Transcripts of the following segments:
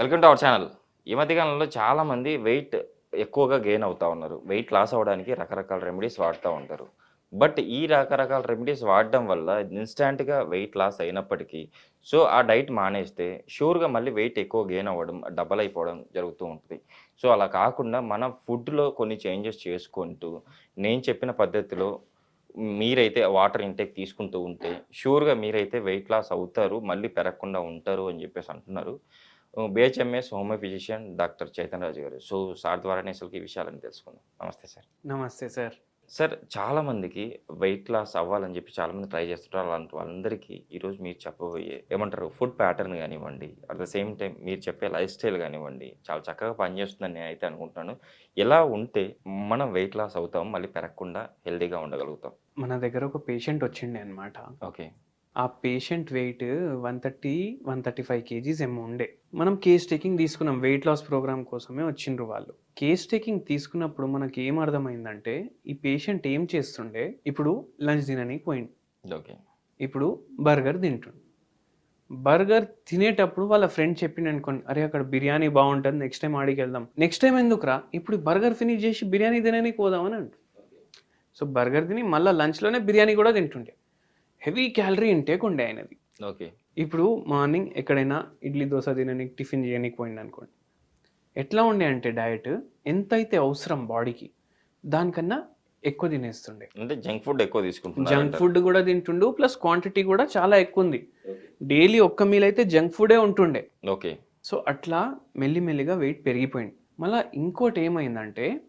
Welcome to our channel. ఈ మధ్యకాలంలో చాలామంది వెయిట్ ఎక్కువగా గెయిన్ అవుతూ ఉన్నారు. వెయిట్ లాస్ అవ్వడానికి రకరకాల రెమెడీస్ వాడుతూ ఉంటారు. బట్ ఈ రకరకాల రెమెడీస్ వాడడం వల్ల ఇన్స్టాంట్గా వెయిట్ లాస్ అయినప్పటికీ సో ఆ డైట్ మానేస్తే షూర్గా మళ్ళీ వెయిట్ ఎక్కువ గెయిన్ అవ్వడం డబల్ అయిపోవడం జరుగుతూ ఉంటుంది. సో అలా కాకుండా మన ఫుడ్లో కొన్ని చేంజెస్ చేసుకుంటూ నేను చెప్పిన పద్ధతిలో మీరైతే వాటర్ ఇంటేక్ తీసుకుంటూ ఉంటే షూర్గా మీరైతే వెయిట్ లాస్ అవుతారు మళ్ళీ పెరగకుండా ఉంటారు అని చెప్పేసి అంటున్నారు. BHMS homeo physician doctor Chaitanya Raju garu. So sir ద్వారానే అసలు ఈ విషయాలని తెలుసుకుందాం నమస్తే సార్. నమస్తే సార్. సార్ చాలామందికి వెయిట్ లాస్ అవ్వాలని చెప్పి చాలామంది ట్రై చేస్తుంటారు. అలాంటి వాళ్ళందరికీ ఈరోజు మీరు చెప్పబోయే ఏమంటారు ఫుడ్ ప్యాటర్న్ కానివ్వండి అట్ ద సేమ్ టైం మీరు చెప్పే లైఫ్ స్టైల్ కానివ్వండి చాలా చక్కగా పనిచేస్తుందని నేను అయితే అనుకుంటున్నాను. ఎలా ఉంటే మనం వెయిట్ లాస్ అవుతాం మళ్ళీ పెరగకుండా హెల్తీగా ఉండగలుగుతాం? మన దగ్గర ఒక పేషెంట్ వచ్చిండే అనమాట ఓకే. ఆ patient weight one thirty one thirty five KGs ఏమో ఉండే. మనం కేస్ టేకింగ్ తీసుకున్నాం వెయిట్ లాస్ ప్రోగ్రామ్ కోసమే వచ్చిండ్రు వాళ్ళు. కేస్ టేకింగ్ తీసుకున్నప్పుడు మనకి ఏం అర్థమైందంటే ఈ పేషెంట్ ఏం చేస్తుండే ఇప్పుడు లంచ్ తినడానికి పోయింది ఓకే. ఇప్పుడు బర్గర్ తింటుండు. బర్గర్ తినేటప్పుడు వాళ్ళ ఫ్రెండ్ చెప్పిండు అనుకోండి అరే అక్కడ బిర్యానీ బాగుంటుంది నెక్స్ట్ టైం ఆడికి వెళ్దాం. నెక్స్ట్ టైం ఎందుకురా? ఇప్పుడు బర్గర్ ఫినిష్ చేసి బిర్యానీ తినడానికి పోదామని అంటు సో బర్గర్ తిని మళ్ళీ లంచ్లోనే బిర్యానీ కూడా తింటుండే. హెవీ క్యాలరీ ఇంటేక్ ఉండే ఆయనది. ఓకే. ఇప్పుడు మార్నింగ్ ఎక్కడైనా ఇడ్లీ దోశ తినడానికి టిఫిన్ చేయడానికి పోయింది అనుకోండి ఎట్లా ఉండే అంటే డయట్ ఎంతైతే అవసరం బాడీకి దానికన్నా ఎక్కువ తినేస్తుండే. అంటే జంక్ ఫుడ్ ఎక్కువ తీసుకుంటున్నారు జంక్ ఫుడ్ కూడా తింటుండు ప్లస్ క్వాంటిటీ కూడా చాలా ఎక్కువ ఉంది. డైలీ ఒక్క మీల్ అయితే జంక్ ఫుడే ఉంటుండే. ఓకే. సో అట్లా మెల్లిమెల్లిగా వెయిట్ పెరిగిపోయింది. మళ్ళీ ఇంకోటి ఏమైందంటే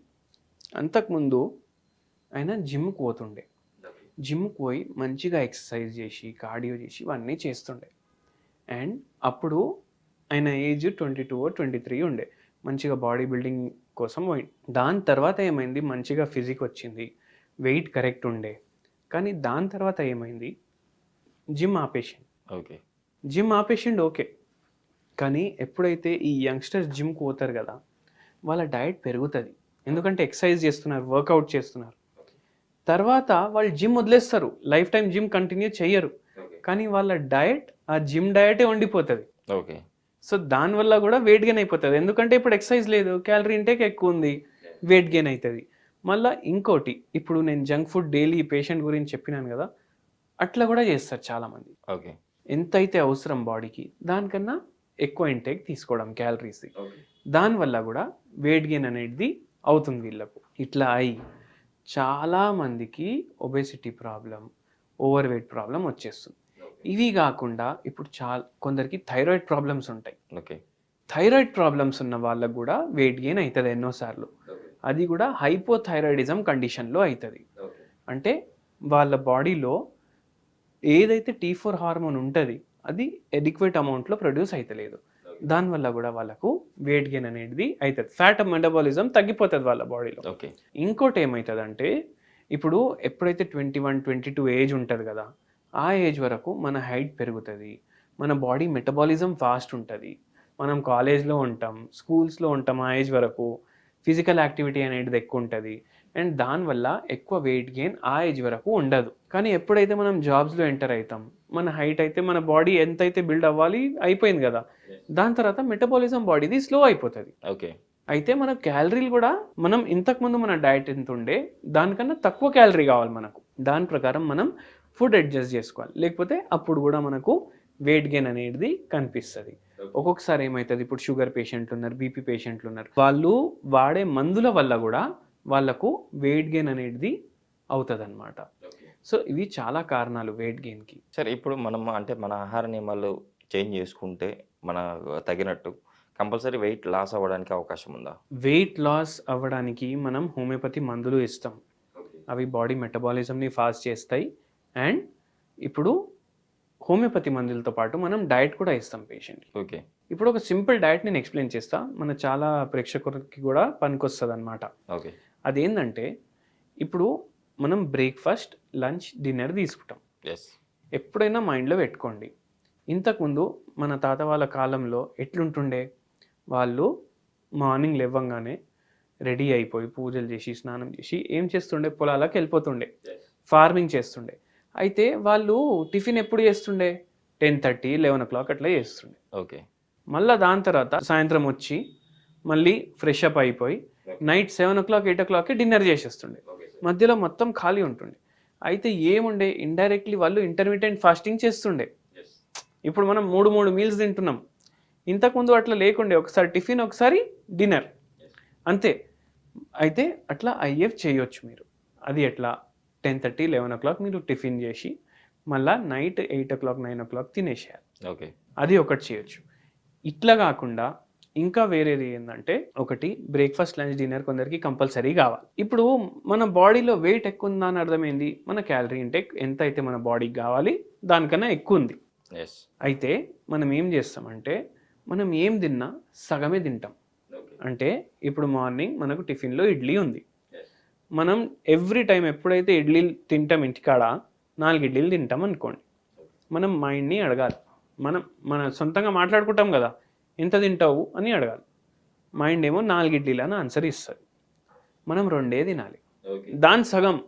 అంతకుముందు ఆయన జిమ్కి పోతుండే. జిమ్కి పోయి మంచిగా ఎక్సర్సైజ్ చేసి కార్డియో చేసి ఇవన్నీ చేస్తుండే. అండ్ అప్పుడు ఆయన age twenty two twenty three ఉండే. మంచిగా బాడీ బిల్డింగ్ కోసం పోయి. దాని తర్వాత ఏమైంది? మంచిగా ఫిజిక్ వచ్చింది. వెయిట్ కరెక్ట్ ఉండే. కానీ దాని తర్వాత ఏమైంది? జిమ్ ఆపేసింది ఓకే. Gym ఆపేసిండు okay. కానీ ఎప్పుడైతే ఈ యంగ్స్టర్స్ జిమ్కి పోతారు కదా వాళ్ళ డయట్ పెరుగుతుంది. ఎందుకంటే ఎక్సర్సైజ్ చేస్తున్నారు వర్కౌట్ చేస్తున్నారు. తర్వాత వాళ్ళు జిమ్ వదిలేస్తారు. లైఫ్ టైం జిమ్ కంటిన్యూ చేయరు. కానీ వాళ్ళ డయట్ ఆ జిమ్ డయటే ఉండిపోతుంది. ఓకే సో దానివల్ల కూడా వెయిట్ గెయిన్ అయిపోతుంది. ఎందుకంటే ఇప్పుడు ఎక్సర్సైజ్ లేదు క్యాలరీ ఇంటేక్ ఎక్కువ ఉంది వెయిట్ గెయిన్ అవుతుంది మళ్ళీ ఇంకోటి ఇప్పుడు నేను జంక్ ఫుడ్ డైలీ పేషెంట్ గురించి చెప్పినాను కదా అట్లా కూడా చేస్తారు చాలామంది. ఓకే ఎంతైతే అవసరం బాడీకి దానికన్నా ఎక్కువ ఇంటేక్ తీసుకోవడం క్యాలరీస్ దానివల్ల కూడా వెయిట్ గెయిన్ అనేది అవుతుంది వీళ్ళకు. ఇట్లా అయి చాలా మందికి obesity problem over weight problem వచ్చేస్తుంది ఇవి కాకుండా ఇప్పుడు చాలా కొందరికి థైరాయిడ్ ప్రాబ్లమ్స్ ఉంటాయి. ఓకే థైరాయిడ్ ప్రాబ్లమ్స్ ఉన్న వాళ్ళకు కూడా వెయిట్ గెయిన్ అవుతుంది ఎన్నోసార్లు. అది కూడా హైపోథైరాయిడిజం కండిషన్లో అవుతుంది. అంటే వాళ్ళ బాడీలో ఏదైతే టీ ఫోర్ హార్మోన్ ఉంటుంది అది ఎడిక్వేట్ అమౌంట్లో ప్రొడ్యూస్ అవుతలేదు దానివల్ల కూడా వాళ్ళకు వెయిట్ గెయిన్ అనేది అవుతుంది ఫ్యాట్ మెటబాలిజం తగ్గిపోతుంది వాళ్ళ బాడీలో ఓకే ఇంకోటి ఏమవుతుందంటే ఇప్పుడు ఎప్పుడైతే twenty one twenty two age ఉంటుంది కదా ఆ ఏజ్ వరకు మన హైట్ పెరుగుతుంది. మన బాడీ మెటబాలిజం ఫాస్ట్ ఉంటుంది. మనం కాలేజ్లో ఉంటాం స్కూల్స్లో ఉంటాం ఆ ఏజ్ వరకు ఫిజికల్ యాక్టివిటీ అనేది ఎక్కువ ఉంటుంది అండ్ దానివల్ల ఎక్కువ వెయిట్ గెయిన్ ఆ ఏజ్ వరకు ఉండదు. కానీ ఎప్పుడైతే మనం జాబ్స్లో ఎంటర్ అవుతాం మన హైట్ అయితే మన బాడీ ఎంతైతే బిల్డ్ అవ్వాలి అయిపోయింది కదా దాని తర్వాత మెటబాలిజం బాడీది స్లో అయిపోతుంది. ఓకే. అయితే మన క్యాలరీలు కూడా మనం ఇంతకుముందు మన డయట్ ఎంత ఉండే దానికన్నా తక్కువ క్యాలరీ కావాలి మనకు. దాని ప్రకారం మనం ఫుడ్ అడ్జస్ట్ చేసుకోవాలి. లేకపోతే అప్పుడు కూడా మనకు వెయిట్ గెయిన్ అనేది కనిపిస్తుంది. ఒక్కొక్కసారి ఏమవుతుంది ఇప్పుడు షుగర్ పేషెంట్లు ఉన్నారు బీపీ పేషెంట్లు ఉన్నారు వాళ్ళు వాడే మందుల వల్ల కూడా వాళ్ళకు వెయిట్ గెయిన్ అనేది అవుతుంది అనమాట సో ఇవి చాలా కారణాలు వెయిట్ గెయిన్కి. సరే ఇప్పుడు మనం అంటే మన ఆహార నియమాలు చేంజ్ చేసుకుంటే మన తగినట్టు కంపల్సరీ వెయిట్ లాస్ అవ్వడానికి అవకాశం ఉందా? వెయిట్ లాస్ అవ్వడానికి మనం హోమియోపతి మందులు ఇస్తాం. అవి బాడీ మెటబాలిజంని ఫాస్ట్ చేస్తాయి. అండ్ ఇప్పుడు హోమియోపతి మందులతో పాటు మనం డయట్ కూడా ఇస్తాం పేషెంట్కి ఓకే. ఇప్పుడు ఒక సింపుల్ డయట్ నేను ఎక్స్ప్లెయిన్ చేస్తా. మన చాలా ప్రేక్షకులకి కూడా పనికొస్తుంది అనమాట ఓకే. అదేంటంటే ఇప్పుడు మనం బ్రేక్ఫాస్ట్ లంచ్ డిన్నర్ తీసుకుంటాం. ఎస్ ఎప్పుడైనా మైండ్లో పెట్టుకోండి. ఇంతకుముందు మన తాత వాళ్ళ కాలంలో ఎట్లుంటుండే? వాళ్ళు మార్నింగ్ లేవ్వంగానే రెడీ అయిపోయి పూజలు చేసి స్నానం చేసి ఏం చేస్తుండే? పొలాలకు వెళ్ళిపోతుండే. ఫార్మింగ్ చేస్తుండే. అయితే వాళ్ళు టిఫిన్ ఎప్పుడు చేస్తుండే? Ten thirty eleven o'clock అట్లా చేస్తుండే. ఓకే. మళ్ళీ దాని తర్వాత సాయంత్రం వచ్చి మళ్ళీ ఫ్రెష్ అప్ అయిపోయి night seven o'clock eight ఓ క్లాక్కి డిన్నర్ చేసేస్తుండే. మధ్యలో మొత్తం ఖాళీ ఉంటుండే. అయితే ఏముండే? ఇండైరెక్ట్లీ వాళ్ళు ఇంటర్మీడియట్ ఫాస్టింగ్ చేస్తుండే. ఇప్పుడు మనం మూడు మూడు మీల్స్ తింటున్నాం. ఇంతకుముందు అట్లా లేకుండే. ఒకసారి టిఫిన్ ఒకసారి డిన్నర్. అంతే. అయితే అట్లా ఐఎఫ్ చేయొచ్చు మీరు. అది ఎట్లా? Ten thirty eleven o'clock మీరు టిఫిన్ చేసి మళ్ళా night eight o'clock nine o'clock తినేసేయాలి. Okay. అది ఒకటి చేయొచ్చు. ఇట్లా కాకుండా ఇంకా వేరేది ఏంటంటే ఒకటి బ్రేక్ఫాస్ట్ లంచ్ డిన్నర్ కొందరికి కంపల్సరీ కావాలి. ఇప్పుడు మన బాడీలో వెయిట్ ఎక్కువ ఉందా అని అర్థమైంది. మన క్యాలరీ ఇంటెక్ ఎంత అయితే మన బాడీకి కావాలి దానికన్నా ఎక్కువ ఉంది అయితే మనం ఏం చేస్తామంటే మనం ఏం తిన్నా సగమే తింటాం. అంటే ఇప్పుడు మార్నింగ్ మనకు టిఫిన్లో ఇడ్లీ ఉంది. మనం ఎవ్రీ టైం ఎప్పుడైతే ఇడ్లీ తింటాం ఇంటికాడ నాలుగు ఇడ్లీలు తింటాం అనుకోండి. మనం మైండ్ని అడగాలి. మనం మన సొంతంగా మాట్లాడుకుంటాం కదా ఎంత తింటావు? అని అడగాలి. మైండ్ ఏమో నాలుగు ఇడ్లీలు అని ఆన్సర్ ఇస్తుంది. మనం రెండే తినాలి. దాని సగం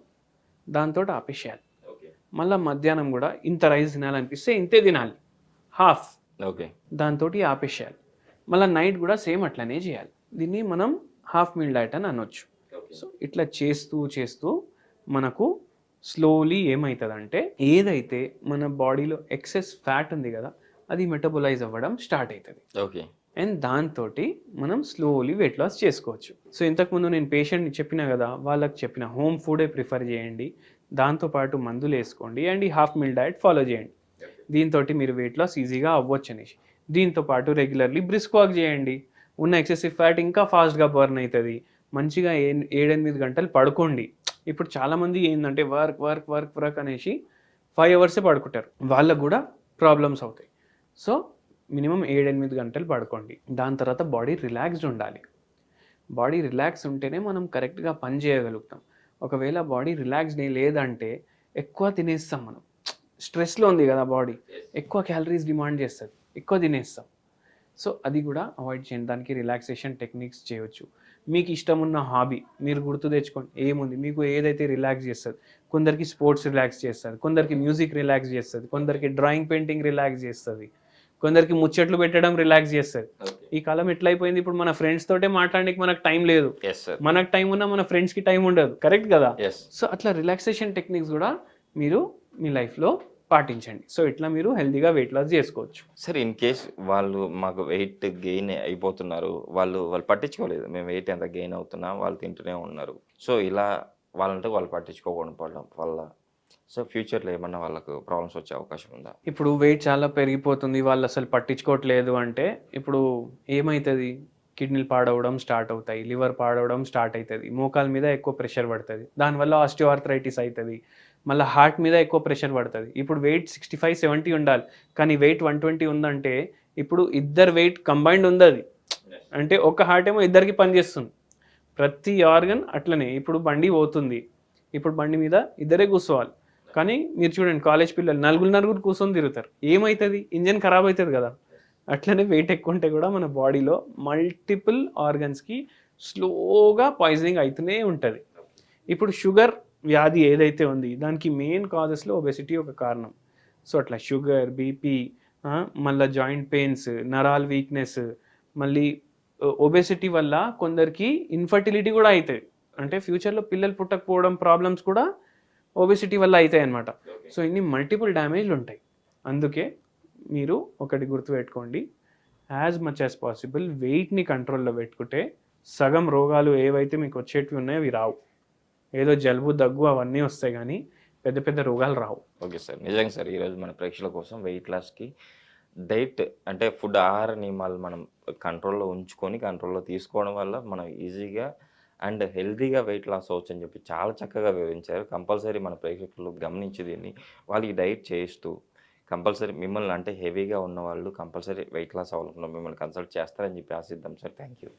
దాంతో ఆపేసేయాలి. మళ్ళీ మధ్యాహ్నం కూడా ఇంత రైస్ తినాలనిపిస్తే ఇంతే తినాలి. హాఫ్. ఓకే. దాంతో ఆపేసేయాలి. మళ్ళీ నైట్ కూడా సేమ్ అట్లనే చేయాలి. దీన్ని మనం హాఫ్ మీల్ డైట్ అని అనొచ్చు. సో ఇట్లా చేస్తూ చేస్తూ మనకు స్లోలీ ఏమవుతుందంటే ఏదైతే మన బాడీలో ఎక్సెస్ ఫ్యాట్ ఉంది కదా అది మెటబలైజ్ అవ్వడం స్టార్ట్ అవుతుంది ఓకే అండ్ దాంతో మనం స్లోలీ వెయిట్ లాస్ చేసుకోవచ్చు. సో ఇంతకుముందు నేను పేషెంట్ని చెప్పిన కదా వాళ్ళకి చెప్పిన హోమ్ ఫుడే ప్రిఫర్ చేయండి దాంతోపాటు మందులు వేసుకోండి అండ్ ఈ హాఫ్ మీల్ డైట్ ఫాలో చేయండి. దీంతో మీరు వెయిట్ లాస్ ఈజీగా అవ్వచ్చు అనేసి దీంతో పాటు రెగ్యులర్లీ బ్రిస్క్ వాక్ చేయండి. ఉన్న ఎక్సెసివ్ ఫ్యాట్ ఇంకా ఫాస్ట్గా బర్న్ అవుతుంది మంచిగా ఏ ఏడెనిమిది గంటలు పడుకోండి. ఇప్పుడు చాలామంది ఏంటంటే వర్క్ వర్క్ వర్క్ వర్క్ అనేసి ఫైవ్ అవర్సే పడుకుంటారు. వాళ్ళకు కూడా ప్రాబ్లమ్స్ అవుతాయి. సో మినిమం ఏడెనిమిది గంటలు పడుకోండి. దాని తర్వాత బాడీ రిలాక్స్డ్ ఉండాలి. బాడీ రిలాక్స్ ఉంటేనే మనం కరెక్ట్గా పని చేయగలుగుతాం. ఒకవేళ బాడీ రిలాక్స్డ్ లేదంటే ఎక్కువ తినేస్తాం మనం. స్ట్రెస్లో ఉంది కదా బాడీ. ఎక్కువ క్యాలరీస్ డిమాండ్ చేస్తుంది. ఎక్కువ తినేస్తాం. సో అది కూడా అవాయిడ్ చేయండి. దానికి రిలాక్సేషన్ టెక్నిక్స్ చేయొచ్చు. మీకు ఇష్టం ఉన్న హాబీ మీరు గుర్తు తెచ్చుకోండి. ఏముంది? మీకు ఏదైతే రిలాక్స్ చేస్తుంది కొందరికి స్పోర్ట్స్ రిలాక్స్ చేస్తుంది కొందరికి మ్యూజిక్ రిలాక్స్ చేస్తుంది కొందరికి డ్రాయింగ్ పెయింటింగ్ రిలాక్స్ చేస్తుంది కొందరికి ముచ్చట్లు పెట్టడం రిలాక్స్ చేస్తుంది. ఈ కాలం ఎట్లయిపోయింది? ఇప్పుడు మన ఫ్రెండ్స్ తోటే మాట్లాడడానికి మనకు టైం లేదు. మనకు టైం ఉన్నా మన ఫ్రెండ్స్కి టైం ఉండదు. కరెక్ట్ కదా? సో అట్లా రిలాక్సేషన్ టెక్నిక్స్ కూడా మీరు మీ లైఫ్లో పాటించండి. సో ఇట్లా మీరు హెల్తీగా వెయిట్ లాస్ చేసుకోవచ్చు. సార్ ఇన్ కేస్ వాళ్ళు మాకు వెయిట్ గెయిన్ అయిపోతున్నారు వాళ్ళు వాళ్ళు పట్టించుకోలేదు. మేము వెయిట్ ఎంత గెయిన్ అవుతున్నా వాళ్ళు తింటూనే ఉన్నారు. సో ఇలా వాళ్ళంటే వాళ్ళు పట్టించుకోకపోవడం వల్ల సో ఫ్యూచర్లో ఏమన్నా వాళ్ళకు ప్రాబ్లమ్స్ వచ్చే అవకాశం ఉందా? ఇప్పుడు వెయిట్ చాలా పెరిగిపోతుంది వాళ్ళు అసలు పట్టించుకోవట్లేదు అంటే ఇప్పుడు ఏమవుతుంది కిడ్నీలు పాడవడం స్టార్ట్ అవుతాయి లివర్ పాడవడం స్టార్ట్ అవుతుంది మోకాల మీద ఎక్కువ ప్రెషర్ పడుతుంది. దానివల్ల ఆస్టియోఆర్థరైటిస్ అవుతుంది మళ్ళీ హార్ట్ మీద ఎక్కువ ప్రెషర్ పడుతుంది. ఇప్పుడు వెయిట్ సిక్స్టీ ఫైవ్ సెవెంటీ ఉండాలి. కానీ వెయిట్ వన్ ట్వంటీ ఉందంటే ఇప్పుడు ఇద్దరు వెయిట్ కంబైన్డ్ ఉంది అది అంటే ఒక హార్ట్ ఏమో ఇద్దరికి పనిచేస్తుంది ప్రతి ఆర్గన్ అట్లనే. ఇప్పుడు బండి పోతుంది. ఇప్పుడు బండి మీద ఇద్దరే కూర్చోవాలి. కానీ మీరు చూడండి కాలేజ్ పిల్లలు నలుగురు నలుగురు కూర్చొని తిరుగుతారు. ఏమవుతుంది ఇంజన్ ఖరాబ్ అవుతుంది కదా. అట్లనే వెయిట్ ఎక్కువ ఉంటే కూడా మన బాడీలో మల్టిపుల్ ఆర్గన్స్కి స్లోగా పాయిజనింగ్ అవుతూనే ఉంటుంది. ఇప్పుడు షుగర్ వ్యాధి ఏదైతే ఉంది దానికి మెయిన్ కాజెస్లో ఒబెసిటీ ఒక కారణం. సో అట్లా షుగర్ బీపీ మళ్ళీ జాయింట్ పెయిన్స్ నరాల్ వీక్నెస్ మళ్ళీ ఒబెసిటీ వల్ల కొందరికి ఇన్ఫర్టిలిటీ కూడా అవుతుంది అంటే ఫ్యూచర్లో పిల్లలు పుట్టకపోవడం ప్రాబ్లమ్స్ కూడా ఒబెసిటీ వల్ల అవుతాయి అన్నమాట. సో ఇన్ని మల్టిపుల్ డ్యామేజ్లు ఉంటాయి. అందుకే మీరు ఒకటి గుర్తుపెట్టుకోండి. యాజ్ మచ్ యాజ్ పాసిబుల్ వెయిట్ని కంట్రోల్లో పెట్టుకుంటే సగం రోగాలు ఏవైతే మీకు వచ్చేటివి ఉన్నాయో అవి రావు. ఏదో జలుబు దగ్గు అవన్నీ వస్తాయి కానీ పెద్ద పెద్ద రోగాలు రావు. Okay sir. నిజంగా సార్ ఈరోజు మన ప్రేక్షకుల కోసం వెయిట్ లాస్కి డైట్ అంటే ఫుడ్ ఆహార నియమాలు మనం కంట్రోల్లో ఉంచుకొని కంట్రోల్లో తీసుకోవడం వల్ల మనం ఈజీగా అండ్ హెల్తీగా వెయిట్ లాస్ అవ్వచ్చు అని చెప్పి చాలా చక్కగా వివరించారు. కంపల్సరీ మన ప్రేక్షకులు గమనించి దీన్ని వాళ్ళకి డైట్ చేస్తూ కంపల్సరీ మిమ్మల్ని అంటే హెవీగా ఉన్న వాళ్ళు కంపల్సరీ వెయిట్ లాస్ అవ్వాలనుకున్న మిమ్మల్ని కన్సల్ట్ చేస్తారని చెప్పి ఆశిద్దాం సార్. Thank you.